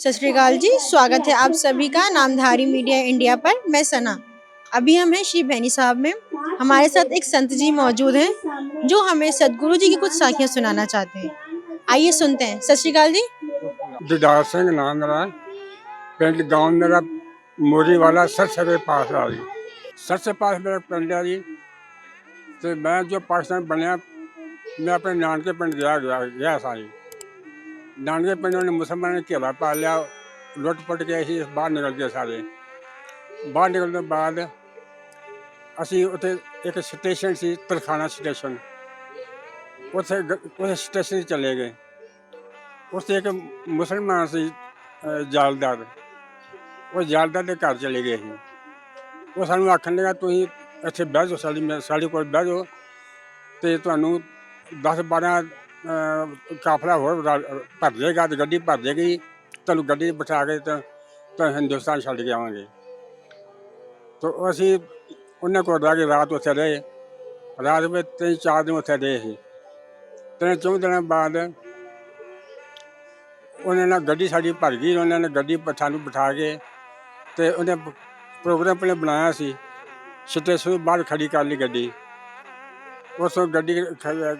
सत श्रीकाल जी, स्वागत है आप सभी का नामधारी मीडिया इंडिया पर। मैं सना। अभी हम हैं श्री भैनी साहब में। हमारे साथ एक संत जी मौजूद हैं, जो हमें सतगुरु जी की कुछ साखियाँ सुनाना चाहते हैं। आइए सुनते हैं। सत श्रीकाल जी। दिदार सिंह नाम मेरा पिंड गाँव मेरा मोरी वाला सरसे के पास आ सर से पास मेरा पिंड है जी। तो मैं जो पाकिस्तान बनया, मैं अपने नानके पिंड गया गया गया सा ਨਾਨਕੇ ਪਿੰਡ ਨੇ ਮੁਸਲਮਾਨਾਂ ਨੇ ਘੇਰਾ ਪਾ ਲਿਆ, ਲੁੱਟ ਪੁੱਟ ਕੇ ਅਸੀਂ ਬਾਹਰ ਨਿਕਲ ਗਏ ਸਾਰੇ। ਬਾਹਰ ਨਿਕਲਣ ਤੋਂ ਬਾਅਦ ਅਸੀਂ ਉੱਥੇ ਇੱਕ ਸਟੇਸ਼ਨ ਸੀ ਤਰਖਾਣਾ ਸਟੇਸ਼ਨ ਉੱਥੇ ਉੱਥੇ ਸਟੇਸ਼ਨ 'ਤੇ ਚਲੇ ਗਏ। ਉੱਥੇ ਇੱਕ ਮੁਸਲਮਾਨ ਸੀ ਜਾਲਦਾਰ। ਉਹ ਜਾਲਦਾਰ ਦੇ ਘਰ ਚਲੇ ਗਏ ਸੀ ਉਹ ਸਾਨੂੰ ਆਖਣ ਲੱਗਾ, ਤੁਸੀਂ ਇੱਥੇ ਬਹਿ ਜਾਓ, ਸਾਡੀ ਮੇ- ਸਾਡੇ ਕੋਲ ਬਹਿ ਜਾਓ ਤੇ ਤੁਹਾਨੂੰ 10 12 ਕਾਫਲਾ ਹੋਰ ਰਾ- ਭਰ ਜਾਏਗਾ ਤੇ ਗੱਡੀ ਭਰ ਜਾਏਗੀ ਤੁਹਾਨੂੰ ਗੱਡੀ 'ਚ ਬਿਠਾ ਕੇ ਤਾਂ ਤਾਂ ਹਿੰਦੁਸਤਾਨ ਛੱਡ ਕੇ ਆਵਾਂਗੇ। ਤਾਂ ਅਸੀਂ ਉਹਨਾਂ ਕੋਲ ਰਹਿ ਕੇ ਰਾਤ ਉੱਥੇ ਰਹੇ। ਰਾਤ ਵਿੱਚ ਤਿੰਨ ਚਾਰ ਦਿਨ ਉੱਥੇ ਰਹੇ ਸੀ। ਤਿੰਨ ਚੌਂ ਦਿਨਾਂ ਬਾਅਦ ਉਹਨਾਂ ਨਾਲ ਗੱਡੀ ਸਾਡੀ ਭਰ ਗਈ, ਉਹਨਾਂ ਨੇ ਗੱਡੀ ਪ- ਸਾਨੂੰ ਬਿਠਾ ਕੇ ਤੇ ਉਹਨੇ ਪ- ਪ੍ਰੋਗਰਾਮ ਪਹਿਲੇ ਬਣਾਇਆ ਸੀ। ਸਟੇਸ਼ਨ ਤੋਂ ਬਾਹਰ ਖੜੀ ਕਰ ਲਈ ਗੱਡੀ। ਉਸ ਤੋਂ ਗੱਡੀ ਖ-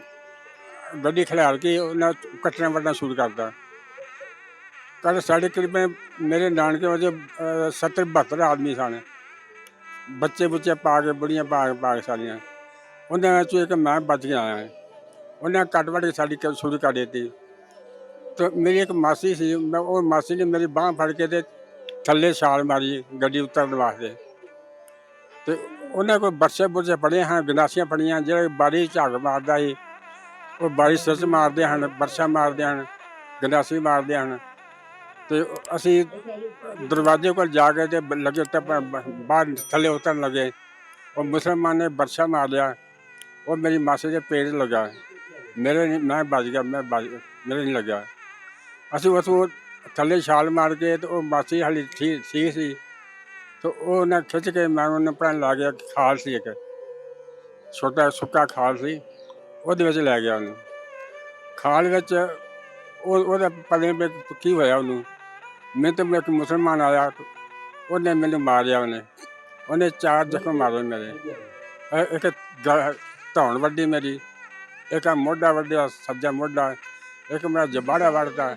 ਗੱਡੀ ਖਿਲਾਰ ਕੇ ਉਹਨਾਂ ਕੱਟਣਾ ਵੱਢਣਾ ਸ਼ੁਰੂ ਕਰਤਾ ਕੱਲ ਸਾਡੇ ਕਰੀਬਨ ਮੇਰੇ ਨਾਨਕੇ ਵਜੇ 70 72 ਆਦਮੀ ਸਨ। ਬੱਚੇ ਬੁੱਚੇ ਪਾ ਕੇ, ਬੁੜੀਆਂ ਪਾ ਕੇ ਪਾ ਕੇ ਸਾਰੀਆਂ। ਉਹਨਾਂ ਵਿੱਚੋਂ ਇੱਕ ਮੈਂ ਬਚ ਕੇ ਆਇਆ। ਉਹਨੇ ਕੱਟ ਵੱਢ ਕੇ ਸਾਡੀ ਕ- ਸ਼ੁਰੂ ਕਰ ਦਿੱਤੀ। ਤੇ ਮੇਰੀ ਇੱਕ ਮਾਸੀ ਸੀ, ਮੈਂ ਉਹ ਮਾਸੀ ਨੇ ਮੇਰੀ ਬਾਹ ਫੜ ਕੇ ਤੇ ਥੱਲੇ ਛਾਲ ਮਾਰੀ ਗੱਡੀ ਉਤਰਨ ਵਾਸਤੇ। ਤੇ ਉਹਨਾਂ ਕੋਈ ਬਰਸੇ ਬੁਰਸੇ ਪੜੇ ਹਾਂ ਗੰਡਾਸੀਆਂ ਫੜੀਆਂ, ਜਿਹੜੇ ਬਾਰੀ ਝਾਗ ਮਾਰਦਾ ਸੀ। ਉਹ ਬਾਰੀ ਸਿਰ ਮਾਰਦੇ ਹਨ ਬਰਸ਼ਾ ਮਾਰਦੇ ਹਨ, ਗੰਡਾਸੀ ਮਾਰਦੇ ਹਨ। ਤੇ ਅਸੀਂ ਦਰਵਾਜ਼ੇ ਕੋਲ ਜਾ ਕੇ ਤੇ ਲੱਗੇ ਤੇ ਬਾਹਰ ਥੱਲੇ ਉਤਰਨ ਲੱਗੇ। ਉਹ ਮੁਸਲਮਾਨ ਨੇ ਬਰਸ਼ਾ ਮਾਰ ਲਿਆ ਉਹ ਮੇਰੀ ਮਾਸੀ ਦੇ ਪੇਟ ਲੱਗਾ। ਮੇਰੇ ਨਹੀਂ ਮੈਂ ਬਚ ਗਿਆ, ਮੈਂ ਬਚ, ਮੇਰੇ ਨਹੀਂ ਲੱਗਾ ਅਸੀਂ ਉਥੋਂ ਥੱਲੇ ਛਾਲ ਮਾਰ ਕੇ ਤੇ ਉਹ ਮਾਸੀ ਹਾਲੀ ਠੀਕ ਠੀਕ ਸੀ। ਤੇ ਉਹ ਨਾ ਖਿੱਚ ਕੇ ਮੈਂ ਉਹਨੂੰ ਪੜਨ ਲਾ ਗਿਆ ਖਾਲ ਸੀ ਇੱਕ। ਛੋਟਾ ਸੁੱਕਾ ਖਾਲ ਸੀ। ਉਹਦੇ ਵਿੱਚ ਲੈ ਗਿਆ ਉਹਨੂੰ। ਖਾਲ ਵਿੱਚ ਉਹ ਉਹਦਾ ਪਤਾ ਨਹੀਂ ਕੀ ਹੋਇਆ ਉਹਨੂੰ। ਮੈਂ ਤਾਂ ਇੱਕ ਮੁਸਲਮਾਨ ਆਇਆ, ਉਹਨੇ ਮੈਨੂੰ ਮਾਰਿਆ ਉਹਨੇ। ਉਹਨੇ ਚਾਰ ਜ਼ਖਮ ਮਾਰੇ ਮੇਰੇ। ਇੱਕ ਧੌਣ ਵੱਡੀ ਮੇਰੀ, ਇੱਕ ਮੋਢਾ ਵੱਢਿਆ, ਸੱਜਾ ਮੋਢਾ, ਇੱਕ ਮੇਰਾ ਜਬਾੜਾ ਵੱਢਦਾ,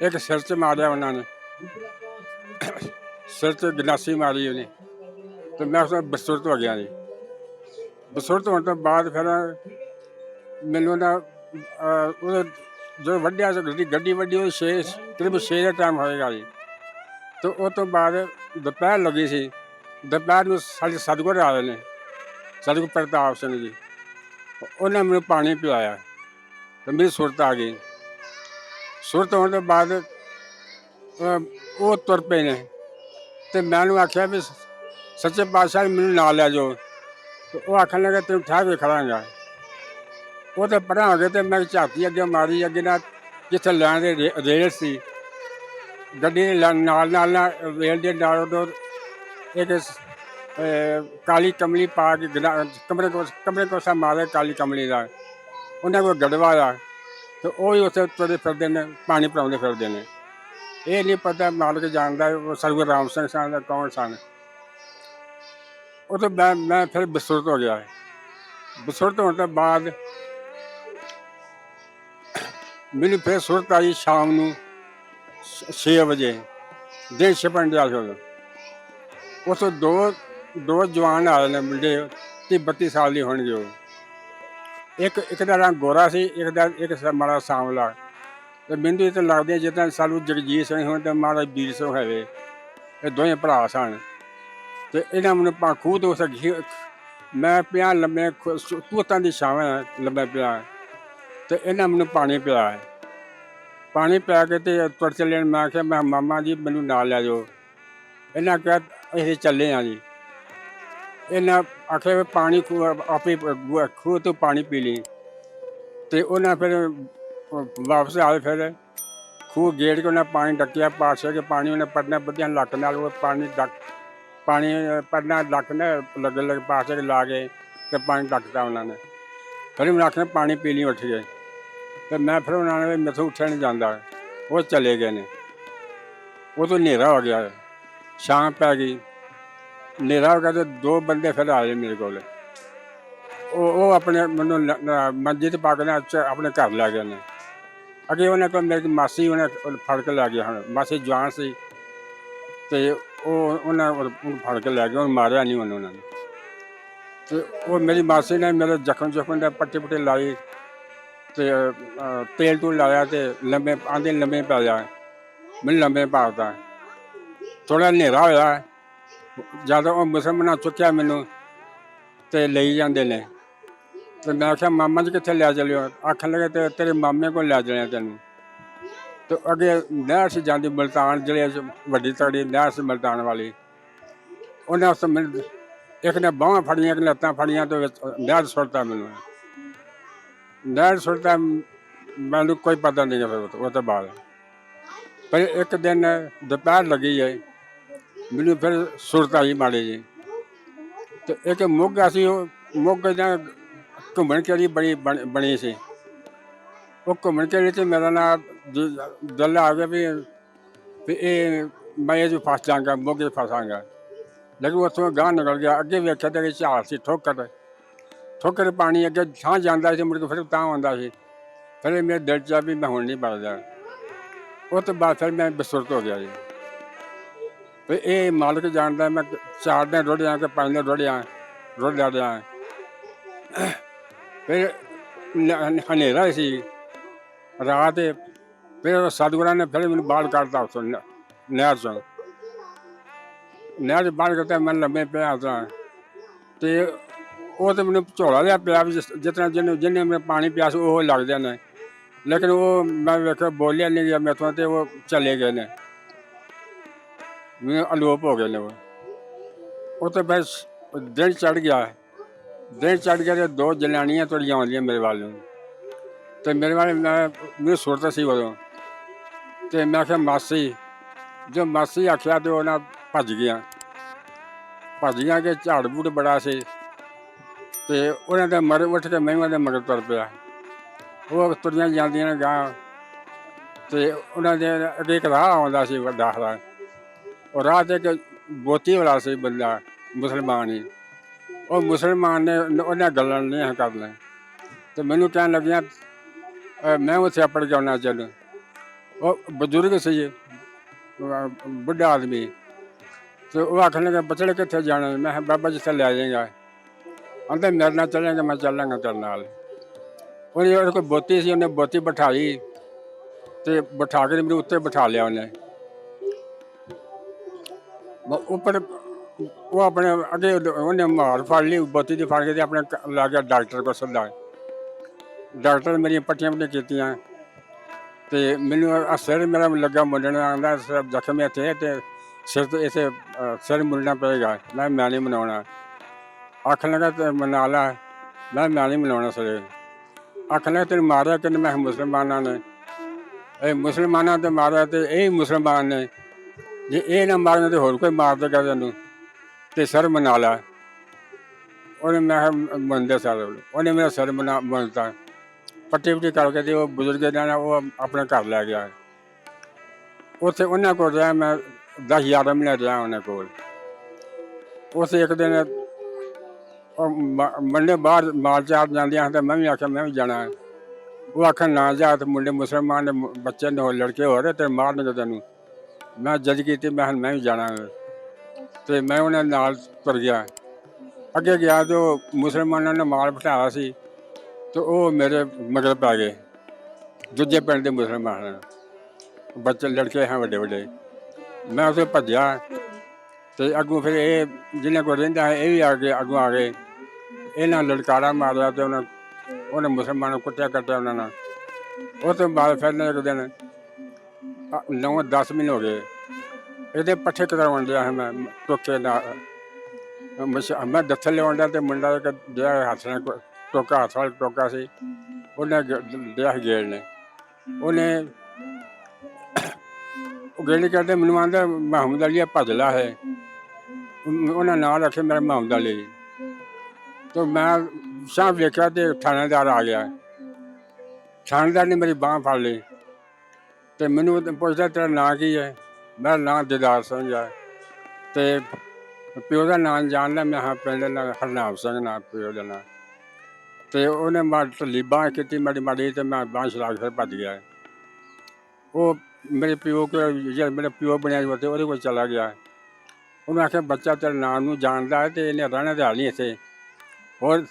ਇੱਕ ਸਿਰ 'ਚ ਮਾਰਿਆ ਉਹਨਾਂ ਨੇ। ਸਿਰ 'ਚ ਗਲਾਸੀ ਮਾਰੀ ਉਹਨੇ। ਤੇ ਮੈਂ ਉਸ ਤੋਂ ਬਸੁਰਤ ਹੋ ਗਿਆ ਜੀ। ਬਸੁਰਤ ਹੋਣ ਤੋਂ ਬਾਅਦ ਫਿਰ ਮੈਨੂੰ ਨਾ ਉਹ ਜਦੋਂ ਵੱਡਿਆ ਸੀ, ਗੱਡੀ ਗੱਡੀ ਵੱਡੀ ਉਹ ਛੇ ਕਰੀਬ ਛੇ ਦਾ ਟਾਈਮ ਹੋਏਗਾ ਜੀ। ਤੇ ਉਹ ਤੋਂ ਬਾਅਦ ਦੁਪਹਿਰ ਲੱਗੀ ਸੀ। ਦੁਪਹਿਰ ਨੂੰ ਸਾਡੇ ਸਤਿਗੁਰ ਆਏ ਨੇ, ਸਤਿਗੁਰ ਪ੍ਰਤਾਪ ਸਿੰਘ ਜੀ। ਉਹਨੇ ਮੈਨੂੰ ਪਾਣੀ ਪਿਲਾਇਆ ਤੇ ਮੇਰੀ ਸੁਰਤ ਆ ਗਈ। ਸੁਰਤ ਹੋਣ ਤੋਂ ਬਾਅਦ ਉਹ ਤੁਰ ਪਏ ਨੇ। ਤੇ ਮੈਂ ਉਹਨੂੰ ਆਖਿਆ ਵੀ, ਸੱਚੇ ਪਾਤਸ਼ਾਹ, ਮੈਨੂੰ ਨਾਲ ਲੈ ਜਾਓ। ਤੇ ਉਹ ਆਖਣ ਲੱਗਾ, ਤੈਨੂੰ ਠਾਹ ਕੇ ਖੜਾਂਗਾ। ਉਹ ਤੇ ਪਰਾਂ ਹੋ ਗਏ ਤੇ ਮੈਂ ਝਾਤੀ ਅੱਗੇ ਮਾਰੀ, ਅੱਗੇ ਨਾ ਜਿੱਥੇ ਲੈਣ ਦੇ ਰੇਲ ਸੀ। ਗੱਡੀ ਦੇ ਲਾ- ਨਾਲ ਨਾਲ ਰੇਲ ਦੇ ਨਾਲ ਉਦੋਂ ਇੱਕ ਕਾਲੀ ਕਮਲੀ ਪਾ ਕੇ ਕਮਰੇ ਕੋ ਕਮਰੇ ਕੋ ਸਾ ਮਾਰੇ ਕਾਲੀ ਕਮਲੀ ਦਾ। ਉਹਨਾਂ ਕੋਲ ਗੜਵਾ ਆ ਤੇ ਉਹ ਵੀ ਉੱਥੇ ਤੁਰੇ ਫਿਰਦੇ ਨੇ, ਪਾਣੀ ਪਿਲਾਉਂਦੇ ਫਿਰਦੇ ਨੇ। ਇਹ ਨਹੀਂ ਪਤਾ ਮਾਲਕ ਜਾਣਦਾ ਉਹ ਸਰਗੁਰ ਰਾਮ ਸਿੰਘ ਸਨ ਦਾ ਕੌਣ ਸਨ। ਉਹ ਤੋਂ ਮੈਂ ਮੈਂ ਫਿਰ ਬਸੁਰਤ ਹੋ ਗਿਆ। ਬਸੁਰਤ ਹੋਣ ਤੋਂ ਬਾਅਦ ਮੈਨੂੰ ਫਿਰ ਸੁਰਤ ਆਈ ਸ਼ਾਮ ਨੂੰ 6 ਵਜੇ। ਦਿਨ ਛਪਣ ਦੇ ਆਸੋ ਉਸੋਂ ਦੋ ਦੋ ਜਵਾਨ ਆਏ ਨੇ ਮੁੰਡੇ ਤੇ 32 ਸਾਲ ਦੀ ਹੋਣਗੇ ਉਹ। ਇੱਕ ਇੱਕ ਦਾ ਰੰਗ ਗੋਰਾ ਸੀ, ਇੱਕ ਦਾ, ਇੱਕ ਸ- ਮਾੜਾ ਸਾਂਵਲਾ। ਤੇ ਮੈਨੂੰ ਤਾਂ ਲੱਗਦੇ ਜਿੱਦਾਂ ਸਾਨੂੰ ਜਗਜੀਤ ਸਿੰਘ ਹੋਣ ਤੇ ਮਹਾਰਾਜ ਵੀਰ ਸਿੰਘ ਹੈਵੇ ਇਹ ਦੋਵੇਂ ਭਰਾ ਸਨ। ਤੇ ਇਹਨਾਂ ਮੈਨੂੰ ਪਾ ਖੂਹ ਤੋਂ ਮੈਂ ਪਿਆ ਲੰਮੇ ਤੂਤਾਂ ਦੀ ਛਾਵੇਂ ਲੰਮੇ ਪਿਆ। ਤੇ ਇਹਨਾਂ ਮੈਨੂੰ ਪਾਣੀ ਪਿਆ ਪਾਣੀ ਪਿਆ ਕੇ ਤੇ ਤੁਰ ਚੱਲੇ ਨੇ। ਮੈਂ ਕਿਹਾ ਮੈਂ ਮਾਮਾ ਜੀ, ਮੈਨੂੰ ਨਾਲ ਲੈ ਜਾਓ। ਇਹਨਾਂ ਕਿਹਾ, ਅਸੀਂ ਚੱਲੇ ਆ ਜੀ। ਇਹਨਾਂ ਆਖਿਆ, ਵੀ ਪਾਣੀ ਖੂਹ- ਆਪੇ ਪ- ਖੂਹ ਤੋਂ ਪਾਣੀ ਪੀ ਲਈ। ਤੇ ਉਹਨਾਂ ਫਿਰ ਵਾਪਸ ਆਏ ਫਿਰ। ਖੂਹ ਗੇੜ ਕੇ ਉਹਨਾਂ ਪਾਣੀ ਡੱਕਿਆ, ਪਾਸੇ ਕੇ ਪਾਣੀ ਉਹਨੇ ਪੜਨਾ ਵਧੀਆ ਲੱਕ ਨਾਲ ਉਹ ਪਾਣੀ ਡੱਕ, ਪਾਣੀ ਪੜਨਾ ਲੱਕ ਨੇ ਲੱਗੇ ਲੱਗੇ ਪਾਸੇ ਕੇ ਲਾ ਕੇ ਤੇ ਪਾਣੀ ਡੱਕਦਾ ਉਹਨਾਂ ਨੇ। ਫਿਰ ਮੈਂ ਆਖਿਆ, ਪਾਣੀ ਪੀ ਲਈ, ਉੱਠ ਗਏ। ਤੇ ਮੈਂ ਫਿਰ ਉਹਨਾਂ ਨੇ ਮੈਥੋਂ ਉੱਠਿਆ ਨਹੀਂ ਜਾਂਦਾ। ਉਹ ਚਲੇ ਗਏ ਨੇ। ਉਹ ਤੋਂ ਹਨੇਰਾ ਹੋ ਗਿਆ। ਸ਼ਾਮ ਪੈ ਗਈ। ਹਨੇਰਾ ਹੋ ਗਿਆ ਤੇ ਦੋ ਬੰਦੇ ਫਿਰ ਆਏ ਮੇਰੇ ਕੋਲ। ਉਹ ਉਹ ਆਪਣੇ ਮੈਨੂੰ ਲ- ਮੰਜੇ ਤੇ ਪਾ ਕੇ ਨਾ ਆਪਣੇ ਘਰ ਲੈ ਗਏ ਨੇ। ਅੱਗੇ ਉਹਨੇ ਕੋਲ ਮੇਰੀ ਮਾਸੀ ਉਹਨੇ ਫੜ ਕੇ ਲੈ ਗਿਆ ਹੁਣ ਮਾਸੀ ਜਵਾਨ ਸੀ। ਤੇ ਉਹ, ਉਹਨਾਂ ਉਹਨੂੰ ਫੜ ਕੇ ਲੈ ਗਿਆ ਉਹਨੂੰ ਮਾਰਿਆ ਨਹੀਂ ਉਹਨੂੰ ਉਹਨਾਂ ਨੇ। ਤੇ ਉਹ ਮੇਰੀ ਮਾਸੀ ਨੇ ਮੇਰੇ ਜ਼ਖਮ ਜ਼ਖਮ ਦੇ ਪੱਟੀ ਪੁੱਟੀ ਲਾਈ। ਤੇ ਅਹ, ਤੇਲ ਤੂਲ ਲਾਇਆ ਤੇ ਲੰਮੇ ਆਂਦੇ ਲੰਮੇ ਪੈ ਜਾ। ਮੈਨੂੰ ਲੰਮੇ ਪਾਉਂਦਾ ਥੋੜਾ ਹਨੇਰਾ ਹੋਇਆ। ਜਦੋਂ ਉਹ ਮੁਸਲਮਾਨਾਂ ਚੁੱਕਿਆ ਮੈਨੂੰ ਤੇ ਲਈ ਜਾਂਦੇ ਨੇ। ਤੇ ਮੈਂ ਆਖਿਆ ਮਾਮਾ ਜੀ ਕਿੱਥੇ ਲੈ ਚਲਿਓ ਆਖਣ ਲੱਗੇ ਤੇ ਤੇਰੇ ਮਾਮੇ ਕੋਲ ਲੈ ਚਲਿਆ ਤੈਨੂੰ। ਤੇ ਅੱਗੇ ਨਹਿਰ ਸੀ ਜਾਂਦੀ ਮਲਤਾਨ ਜਿਹੜੇ ਚ ਵੱਡੀ ਤਗੜੀ ਨਹਿਰ ਸੀ ਮਲਤਾਨ ਵਾਲੀ। ਉਹਨੇ ਉਸ ਮੈਨੂੰ ਇੱਕ ਨੇ ਬਾਹਾਂ ਫੜੀਆਂ ਇੱਕ ਨੇ ਲੱਤਾਂ ਫੜੀਆਂ ਤੇ ਵਿੱਚ ਨਹਿਰ ਸੁੱਟਤਾ ਮੈਨੂੰ। ਨਹਿਰ ਸੁੱਟਤਾ ਮੈਨੂੰ ਕੋਈ ਪਤਾ ਨਹੀਂ ਫਿਰ ਉਹ ਤੋਂ- ਬਾਅਦ। ਪਰ ਇੱਕ ਦਿਨ ਦੁਪਹਿਰ ਲੱਗੀ ਹੈ ਮੈਨੂੰ ਫਿਰ ਸੁਰਤ ਆਈ ਮਾੜੀ ਜੀ। ਤੇ ਇੱਕ ਮੁੱਗ ਸੀ, ਉਹ ਮੁੱਗ ਜਾਂ ਘੁੰਮਣ ਕੇ ਬੜੀ ਬਣ- ਬਣੀ ਸੀ। ਉਹ ਘੁੰਮਣ ਕੇ ਤੇ ਮੇਰਾ ਨਾਮ ਦਿਲ ਆ ਗਿਆ ਵੀ ਵੀ ਇਹ ਮੈਂ ਇਹ 'ਚ ਫਸ ਜਾਵਾਂਗਾ, ਮੁੱਗ ਫਸਾਂਗਾ। ਲੇਕਿਨ ਉੱਥੋਂ ਗਾਂ ਨਿਕਲ ਗਿਆ, ਅੱਗੇ ਵੇਖਿਆ ਤੇ ਝਾੜ ਸੀ ਠੋਕਰ। ਠੋਕਰ ਪਾਣੀ ਅੱਗੇ ਛਾਂ ਜਾਂਦਾ ਸੀ, ਮੁੜ ਕੇ ਫਿਰ ਤਾਂ ਆਉਂਦਾ ਸੀ। ਫਿਰ ਇਹ ਮੇਰੇ ਦਿਲ 'ਚ ਆ ਵੀ ਮੈਂ ਹੁਣ ਨਹੀਂ ਬਚਦਾ। ਉਹ ਤੋਂ ਬਾਅਦ ਫਿਰ ਮੈਂ ਬਸੁਰਤ ਹੋ ਗਿਆ ਜੀ। ਵੀ ਇਹ ਮਾਲਕ ਜਾਣਦਾ ਮੈਂ ਚਾਰ ਦਿਨ ਰੋੜਿਆ ਕਿ ਪੰਜ ਦਿਨ ਰੋੜਿਆ ਰੋੜ ਲਿਆ ਫਿਰ ਹਨੇਰਾ ਸੀ। ਰਾਤ ਫਿਰ ਸਤਿਗੁਰਾਂ ਨੇ ਫਿਰ ਮੈਨੂੰ ਬਾਹਰ ਕੱਢਤਾ ਉਸ ਨਹਿਰ ਚੋਂ। ਨਹਿਰ 'ਚ ਬਾਹਰ ਕੱਢਤਾ, ਮੈਂ ਲੰਮੇ ਪਿਆ ਤਾਂ ਤੇ ਉਹ ਤੇ ਮੈਨੂੰ ਝੋਲਾ ਲਿਆ ਪਿਆ ਵੀ ਜਿਸ ਜਿਸ ਤਰ੍ਹਾਂ ਜਿਹਨੇ ਜਿਹਨੇ ਮੈਂ ਪਾਣੀ ਪਿਆ ਸੀ, ਉਹ ਲੱਗਦੇ ਨੇ। ਲੇਕਿਨ ਉਹ ਮੈਂ ਵੇਖਿਆ, ਬੋਲਿਆ ਨਹੀਂ ਗਿਆ ਮੈਥੋਂ ਤੇ ਉਹ ਚਲੇ ਗਏ ਨੇ। ਮੈਂ ਅਲੋਪ ਹੋ ਗਏ ਨੇ ਉਹ। ਉਹ ਤੇ ਬਸ ਦਿਨ ਚੜ ਗਿਆ। ਦਿਨ ਚੜ ਗਿਆ ਤੇ ਦੋ ਜਨਾਨੀਆਂ ਤੁਰੀਆਂ ਆਉਂਦੀਆਂ ਮੇਰੇ ਵੱਲ ਨੂੰ। ਤੇ ਮੇਰੇ ਵੱਲ ਮੈਂ ਮੈਨੂੰ ਸੁਰਤ ਸੀ ਉਦੋਂ। ਤੇ ਮੈਂ ਕਿਹਾ ਮਾਸੀ, ਜੋ ਮਾਸੀ ਆਖਿਆ ਤੇ ਉਹਨਾਂ ਭੱਜ ਗਿਆ। ਭੱਜ ਗਿਆ ਕਿ ਝਾੜ ਬੂੜ ਬੜਾ ਸੀ। ਤੇ ਉਹਨਾਂ ਦਾ ਮਰ, ਉੱਠ ਕੇ ਮੈਂ ਉਹਨਾਂ ਦੇ ਮਗਰ ਤੁਰ ਪਿਆ। ਉਹ ਤੁਰੀਆਂ ਜਾਂਦੀਆਂ ਨੇ ਗਾਂ ਤੇ ਉਹਨਾਂ ਦੇ ਅੱਗੇ ਇੱਕ ਰਾਹ ਆਉਂਦਾ ਸੀ ਵੱਡਾ ਰਾਹ ਉਹ ਰਾਹ ਤੇ ਇੱਕ ਬੋਤੀ ਵਾਲਾ ਸੀ ਬੰਦਾ, ਮੁਸਲਮਾਨ ਹੀ। ਉਹ ਮੁਸਲਮਾਨ ਨੇ ਉਹਨਾਂ ਗੱਲਾਂ ਨਹੀਂ ਕਰਨਾ ਤੇ ਮੈਨੂੰ ਕਹਿਣ ਲੱਗਿਆ ਮੈਂ ਉੱਥੇ ਆਪੜ ਕੇ ਆਉਣਾ ਚਾਹੁੰਦਾ ਉਹ ਬਜ਼ੁਰਗ ਸੀ ਉਹ ਬੁੱਢਾ ਆਦਮੀ। ਤੇ ਉਹ ਆਖਣ ਲੱਗਾ ਬਚੜੇ ਕਿੱਥੇ ਜਾਣਾ? ਮੈਂ ਕਿਹਾ, ਬਾਬਾ ਜਿੱਥੇ ਲੈ ਜਾਏਗਾ। ਅੰਦਰ ਮੇਰੇ ਨਾਲ ਚੱਲਾਂਗਾ ਮੈਂ ਚੱਲਾਂਗਾ ਤੇਰੇ ਨਾਲ। ਉਹਨੇ ਉਹਦੇ ਕੋਲ ਬੋਤੀ ਸੀ, ਉਹਨੇ ਬੋਤੀ ਬਿਠਾਈ ਤੇ ਬਿਠਾ ਕੇ ਮੈਨੂੰ ਉੱਤੇ ਬਿਠਾ ਲਿਆ ਉਹਨੇ। ਉੱਪਰ ਉਹ ਆਪਣੇ ਅੱਗੇ ਉਹਨੇ ਮਾਰ ਫੜ ਲਈ, ਬੋਤੀ ਦੀ ਫੜ ਕੇ ਤੇ ਆਪਣੇ ਲਾ ਗਿਆ ਡਾਕਟਰ ਕੋਲ ਸੱਦਾ। ਡਾਕਟਰ ਮੇਰੀਆਂ ਪੱਟੀਆਂ ਪੱਟੀਆਂ ਕੀਤੀਆਂ। ਤੇ ਮੈਨੂੰ ਸਿਰ ਮੇਰਾ ਲੱਗਾ ਮੁੰਡਣ ਆਂਦਾ ਸਿਰ ਜ਼ਖਮ ਇੱਥੇ ਤੇ ਸਿਰ ਤੇ ਇਸੇ ਸਿਰ ਮੁੰਡਣਾ ਪਏਗਾ। ਮੈਂ ਮੈਂ ਨਹੀਂ ਮਨਾਉਣਾ। ਆਖਣ ਲੱਗਾ ਤੇ ਮਨਾ ਲਾ ਮੈਂ ਮੈਂ ਨਹੀਂ ਮਨਾਉਣਾ ਸਿਰ ਆਖਣ ਲੱਗਾ ਤੈਨੂੰ ਮਾਰਿਆ ਕਿ ਮੈਂ ਮੁਸਲਮਾਨਾਂ ਨੇ। ਇਹ ਮੁਸਲਮਾਨਾਂ ਤੇ ਮਾਰਿਆ ਤੇ ਇਹ ਮੁਸਲਮਾਨ ਨੇ। ਜੇ ਇਹ ਨਾ ਮਾਰਨ ਤੇ ਹੋਰ ਕੋਈ ਮਾਰ ਦੇਗਾ ਤੈਨੂੰ? ਤੇ ਸਰ ਮਨਾ ਲਾ ਉਹਨੇ ਮੈਂ ਕਿਹਾ, ਮੰਨਦੇ ਸਰ ਉਹਨੇ। ਮੇਰਾ ਸਰ ਮਨਾ ਮੰਨਤਾ ਪੱਟੀ ਪੱਟੀ ਕਰਕੇ ਤੇ ਉਹ ਬਜ਼ੁਰਗ ਨੇ, ਉਹ ਆਪਣੇ ਘਰ ਲੈ ਗਿਆ। ਉੱਥੇ ਉਹਨਾਂ ਕੋਲ ਰਿਹਾ, ਮੈਂ 10 11 ਮਹੀਨੇ ਰਿਹਾ ਉਹਨਾਂ ਕੋਲ। ਉੱਥੇ ਇੱਕ ਦਿਨ ਉਹ ਮ- ਬਾਹਰ ਮਾਲ ਚਾਰ ਜਾਂਦੀਆਂ ਤੇ ਮੈਂ ਵੀ ਆਖਿਆ, ਮੈਂ ਵੀ ਜਾਣਾ ਹੈ। ਉਹ ਆਖਣ ਨਾ ਜਾ, ਤੇ ਮੁੰਡੇ ਮੁਸਲਮਾਨ ਦੇ ਮੁ- ਬੱਚੇ ਨੇ ਹੋਰ ਲੜਕੇ ਹੋ ਰਹੇ ਤੇ ਮਾਰਨਗੇ ਤੈਨੂੰ। ਮੈਂ ਜੱਜ ਕੀਤੀ, ਮੈਂ ਕਿਹਾ, ਮੈਂ ਵੀ ਜਾਣਾ ਹੈ। ਤੇ ਮੈਂ ਉਹਨਾਂ ਨਾਲ ਤੁਰ ਗਿਆ। ਅੱਗੇ ਗਿਆ ਤੇ ਉਹ ਮੁਸਲਮਾਨਾਂ ਨੇ ਮਾਲ ਬਿਠਾਇਆ ਸੀ, ਤੇ ਉਹ ਮੇਰੇ ਮਗਰ ਪੈ ਗਏ। ਦੂਜੇ ਪਿੰਡ ਦੇ ਮੁਸਲਮਾਨ। ਬੱਚੇ, ਲੜਕੇ ਹੈ ਵੱਡੇ ਵੱਡੇ ਮੈਂ ਉਸੇ ਭੱਜਿਆ। ਤੇ ਅੱਗੋਂ ਫਿਰ ਇਹ ਜਿਹਨਾਂ ਕੋਲ ਰਹਿੰਦਾ ਹੈ, ਇਹ ਵੀ ਆ ਕੇ ਅੱਗੋਂ ਆ ਗਏ। ਇਹਨਾਂ ਲੜਕਾਰਾ ਮਾਰਿਆ ਤੇ ਉਹਨਾਂ ਉਹਨੇ ਮੁਸਲਮਾਨਾਂ ਕੁੱਟਿਆ, ਕੱਟਿਆ ਉਹਨਾਂ ਨਾਲ। ਉਹ ਤੋਂ ਬਾਅਦ ਫਿਰ ਨਾ ਇੱਕ ਦਿਨ 9 10 ਮਹੀਨੇ ਹੋ ਗਏ। ਇਹਦੇ ਪੱਠੇ ਕਰਾਉਣ ਡਿਆ ਸੀ ਮੈਂ, ਟੋਕੇ ਨਾਲ। ਮੈਂ ਦੱਥੇ ਲਿਆਉਣ ਡਿਆ ਤੇ ਮੁੰਡਾ ਇੱਕ ਜਿਹੜਾ ਹੱਥ ਨਾਲ, ਟੋਕਾ ਹੱਥ ਨਾਲ ਟੋਕਾ ਸੀ। ਉਹਨੇ ਡਿਆ ਗੇੜ ਨੇ। ਉਹਨੇ ਉਹ ਗੇੜ ਕਰਦੇ ਮੈਨੂੰ ਆਂਦਾ ਮੁਹੰਮਦ ਅਲੀ ਭੱਜ ਲਾ ਹੈ ਉਹਨਾਂ ਨਾਲ ਰੱਖੇ ਮੇਰਾ ਮੁਹੰਮਦ ਲਈ। ਤੇ ਮੈਂ ਸਾਹ ਵੇਖਿਆ ਤੇ ਥਾਣੇਦਾਰ ਆ ਗਿਆ। ਥਾਣੇਦਾਰ ਨੇ ਮੇਰੀ ਬਾਹ ਫੜ ਲਈ। ਤੇ ਮੈਨੂੰ ਪੁੱਛਦਾ, ਤੇਰਾ ਨਾਂ ਕੀ ਹੈ? ਮੇਰਾ ਨਾਂ ਦਿਦਾਰ ਸਿੰਘ ਹੈ। ਤੇ ਪਿਓ ਦਾ ਨਾਮ ਜਾਣਦਾ, ਮੈਂ ਹਾਂ ਪਿੰਡ ਦਾ ਹਰਨਾਮ ਸਿੰਘ ਨਾਂ, ਪਿਓ ਦਾ ਨਾਂ। ਤੇ ਉਹਨੇ ਮਾਰ ਢੱਲੀ ਬਾਂਹ ਕੀਤੀ ਮਾੜੀ ਮਾੜੀ ਤੇ ਮੈਂ ਬਾਂਹ ਛਲਾ ਫਿਰ ਭੱਜ ਗਿਆ। ਉਹ ਮੇਰੇ ਪਿਓ ਕੋ ਜਿਹੜਾ ਮੇਰਾ ਪਿਓ ਬਣਿਆ ਸੀ ਉਹਦੇ ਕੋਲ ਚਲਾ ਗਿਆ। ਉਹਨੇ ਆਖਿਆ, ਬੱਚਾ ਤੇਰੇ ਨਾਮ ਨੂੰ ਜਾਣਦਾ ਹੈ ਤੇ ਇਹਨੇ ਰਹਿਣਾ ਤੇ ਹਾਲ ਨਹੀਂ ਇੱਥੇ। ਹੋਰ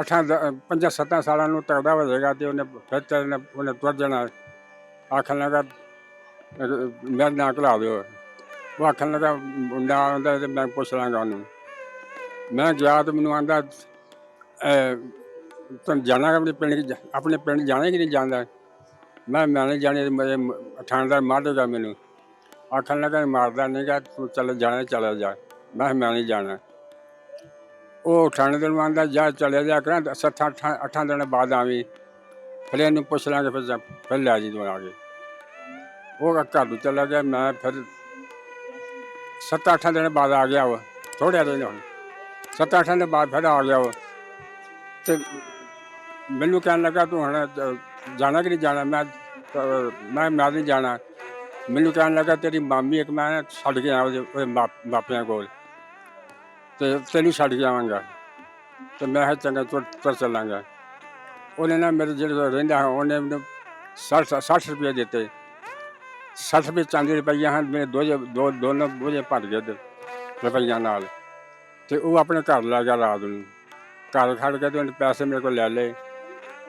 ਅਠਾਂ ਦ- ਪੰਜਾਂ ਸੱਤਾਂ ਸਾਲਾਂ ਨੂੰ ਤਗੜਾ ਹੋ ਜਾਏਗਾ ਤੇ ਉਹਨੇ ਫਿਰ ਤੇਰੇ ਉਹਨੇ ਤੁਰ ਜਾਣਾ। ਆਖਣ ਲੱਗਾ ਅਹ ਮੇਰਾ ਨਾਂ ਘਲਾ ਦਿਓ। ਉਹ ਆਖਣ ਲੱਗਾ ਮੁੰਡਾ ਆਉਂਦਾ ਤੇ ਮੈਂ ਪੁੱਛ ਲਾਂਗਾ ਉਹਨੂੰ। ਮੈਂ ਗਿਆ ਤੇ ਮੈਨੂੰ ਆਂਦਾ ਤੁਮ ਜਾਣਾ ਆਪਣੇ ਪਿੰਡ ਆਪਣੇ ਪਿੰਡ ਜਾਣਾ ਕਿ ਨਹੀਂ ਜਾਂਦਾ ਮੈਂ ਮੈਂ ਨਹੀਂ ਜਾਣੇ ਮੇਰੇ ਮ- ਥਾਣੇਦਾਰ ਦੇਗਾ ਮੈਨੂੰ। ਆਖਣ ਲੱਗਾ ਮਾਰਦਾ ਨਹੀਂਗਾ ਤੂੰ ਚੱਲ ਜਾਣਾ, ਚਲਾ ਜਾ। ਮੈਂ ਕਿਹਾ ਮੈਂ ਨਹੀਂ ਜਾਣਾ। ਉਹ ਥਾਣੇਦਾਰ ਨੂੰ ਆਂਦਾ ਜਾ ਚਲੇ ਜਾ ਕਰਾਂ ਸੱਤਾਂ ਅੱਠਾਂ ਅੱਠਾਂ ਦਿਨ ਬਾਅਦ ਆਵੀਂ। ਫਿਰ ਇਹਨੂੰ ਪੁੱਛ ਲਾਂਗੇ, ਫਿਰ ਫਿਰ ਲੈ ਜੀ ਤੂੰ ਆ ਕੇ। ਉਹ ਘਰ ਨੂੰ ਚਲਾ ਗਿਆ, ਮੈਂ ਫਿਰ ਸੱਤ ਅੱਠਾਂ ਦਿਨ ਬਾਅਦ ਆ ਗਿਆ ਉਹ। ਥੋੜ੍ਹੇ ਦਿਨ ਹੁਣ। ਸੱਤ ਅੱਠਾਂ ਦਿਨ ਬਾਅਦ ਫਿਰ ਆ ਗਿਆ ਉਹ। ਤੇ ਮੈਨੂੰ ਕਹਿਣ ਲੱਗਾ, ਤੂੰ ਹੁਣ ਜਾਣਾ ਕਿ ਨਹੀਂ ਜਾਣਾ? ਮੈਂ ਮੈਂ ਮੈਂ ਨਹੀਂ ਜਾਣਾ। ਮੈਨੂੰ ਕਹਿਣ ਲੱਗਾ ਤੇਰੀ ਮਾਮੀ ਇੱਕ ਮੈਂ ਨਾ ਛੱਡ ਕੇ ਆਇਆ ਉਹਦੇ ਉਹਦੇ ਮਾਪ- ਮਾਪਿਆਂ ਕੋਲ। ਤੇ ਤੈਨੂੰ ਛੱਡ ਕੇ ਆਵਾਂਗਾ। ਤੇ ਮੈਂ ਕਿਹਾ ਚੰਗਾ ਤੁਰ ਚੱਲਾਂਗਾ। ਉਹਨੇ ਨਾ ਮੇਰੇ ਜਿਹੜੇ ਰਹਿੰਦਾ ਉਹਨੇ ਮੈਨੂੰ 60 60 ਰੁਪਏ ਦਿੱਤੇ। 60 ਰੁਪਏ ਚਾਂਦੀ ਦੇ ਰੁਪਈਆ ਹਨ, ਮੇਰੇ ਦੋ ਜੇ- ਦੋ, ਦੋਨੋਂ ਬੋਝੇ ਭਰ ਗਏ ਤੇ ਰੁਪਈਆ ਨਾਲ। ਤੇ ਉਹ ਆਪਣੇ ਘਰ ਲੈ ਗਿਆ ਰਾਤ ਨੂੰ। ਘਰ ਖੜ ਕੇ ਤੇ ਉਹਨੇ ਪੈਸੇ ਮੇਰੇ ਕੋਲ ਲੈ ਲਏ।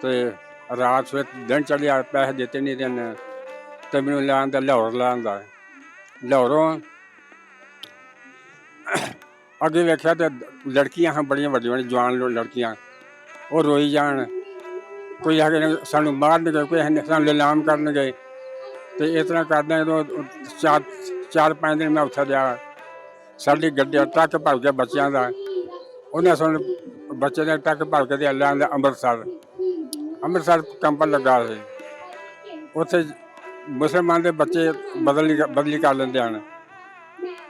ਤੇ ਰਾਤ ਸਵੇਰ ਦਿਨ ਚੜਿਆ ਪੈਸੇ ਦਿੱਤੇ ਨਹੀਂ ਦਿਨ ਤੇ ਮੈਨੂੰ ਲੈਣ ਲਾਹੌਰ ਲੈਣ ਲਾਹੌਰੋਂ ਅੱਗੇ ਵੇਖਿਆ ਤੇ ਲੜਕੀਆਂ ਹਨ, ਬੜੀਆਂ ਵੱਡੀਆਂ ਵੱਡੀਆਂ, ਜਵਾਨ ਲੜਕੀਆਂ। ਉਹ ਰੋਈ ਜਾਣ। ਕੋਈ ਆ ਕੇ ਸਾਨੂੰ ਮਾਰਨਗੇ, ਕੋਈ ਸਾਨੂੰ ਲਿਲਾਮ ਕਰਨਗੇ। ਤੇ ਇਸ ਤਰ੍ਹਾਂ ਕਰਦੇ ਜਦੋਂ ਚਾਰ ਚਾਰ ਪੰਜ ਦਿਨ ਮੈਂ ਉੱਥੇ ਰਿਹਾ। ਸਾਡੀ ਗੱਡੀ ਟਰੱਕ ਭਰ ਕੇ ਬੱਚਿਆਂ ਦਾ। ਉਹਨੇ ਸੁਣ ਬੱਚੇ ਦੇ ਟਰੱਕ ਭਰ ਕੇ ਤੇ ਲਿਆਂਦਾ ਅੰਮ੍ਰਿਤਸਰ। ਅੰਮ੍ਰਿਤਸਰ ਕੰਪ ਲੱਗਾ ਸੀ। ਉੱਥੇ ਮੁਸਲਮਾਨ ਦੇ ਬੱਚੇ ਬਦਲੀ ਬਦਲੀ ਕਰ ਲੈਂਦੇ ਹਨ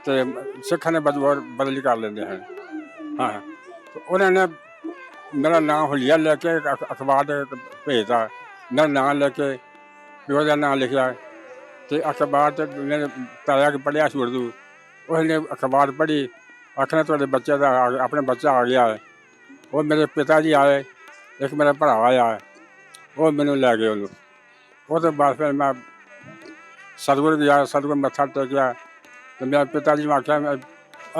ਤੇ ਸਿੱਖਾਂ ਨੇ ਬੱਚੇ ਬਦਲੀ ਕਰ ਲੈਂਦੇ ਹਨ। ਹਾਂ। ਉਹਨਾਂ ਨੇ ਮੇਰਾ ਨਾਮ ਹੁਲੀਆ ਲੈ ਕੇ ਅਖਬਾਰ ਦੇ ਭੇਜਦਾ ਮੇਰਾ ਨਾਮ ਲੈ ਕੇ ਪਿਓ ਦਾ ਨਾਮ ਲਿਖਿਆ। ਤੇ ਅਖਬਾਰ ਤੇ ਉਹਨੇ ਤਾਇਆ ਕਿ ਪੜਿਆ ਸੀ ਉਰਦੂ। ਉਹਨੇ ਅਖਬਾਰ ਪੜ੍ਹੀ। ਆਖਣਾ ਤੁਹਾਡੇ ਬੱਚੇ ਦਾ ਆ ਗਿਆ- ਆਪਣਾ ਬੱਚਾ ਆ ਗਿਆ ਉਹ ਮੇਰੇ ਪਿਤਾ ਜੀ ਆਏ। ਇੱਕ ਮੇਰਾ ਭਰਾ ਆਇਆ। ਉਹ ਮੈਨੂੰ ਲੈ ਗਏ ਉਹਨੂੰ। ਉਹ ਤੋਂ ਬਾਅਦ ਫਿਰ ਮੈਂ ਸਤਿਗੁਰ ਗਿਆ ਸਤਿਗੁਰ ਮੱਥਾ ਟੇਕਿਆ ਤੇ ਮੇਰੇ ਪਿਤਾ ਜੀ ਨੂੰ ਆਖਿਆ ਮੈਂ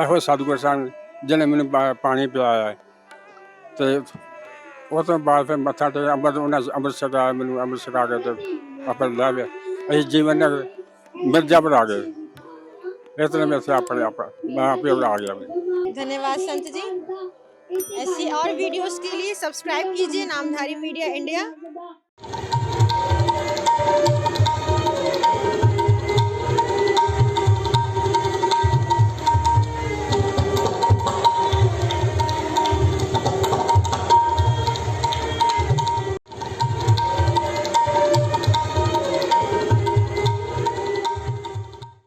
ਇਹੋ ਸਤਿਗੁਰ ਸਨ ਜਿਹਨੇ ਮੈਨੂੰ ਪਾ- ਪਾਣੀ ਪਿਲਾਇਆ ਹੈ। ਤੇ ਉਹ ਤੋਂ ਬਾਅਦ ਫਿਰ ਮੱਥਾ ਟੇਕਿਆ ਅੰਮ੍ਰਿਤ ਉਹਨਾਂ ਅੰਮ੍ਰਿਤ ਛਕਾਇਆ ਮੈਨੂੰ ਅੰਮ੍ਰਿਤ ਛਕਾ ਕੇ ਤੇ ਆਪਣਾ ਲੈ ਲਿਆ ਅਸੀਂ ਜੀਵਨ ਨਾਲ ਮਿਰਜ਼ਾਪੁਰ ਆ ਗਏ ਇਸ ਤਰ੍ਹਾਂ ਮੈਂ ਇੱਥੇ ਆਪਣੇ ਆਪ ਮੈਂ ਆਪੇ ਆ ਗਿਆ धन्यवाद संत जी ऐसी और वीडियोस के लिए सब्सक्राइब कीजिए नामधारी मीडिया इंडिया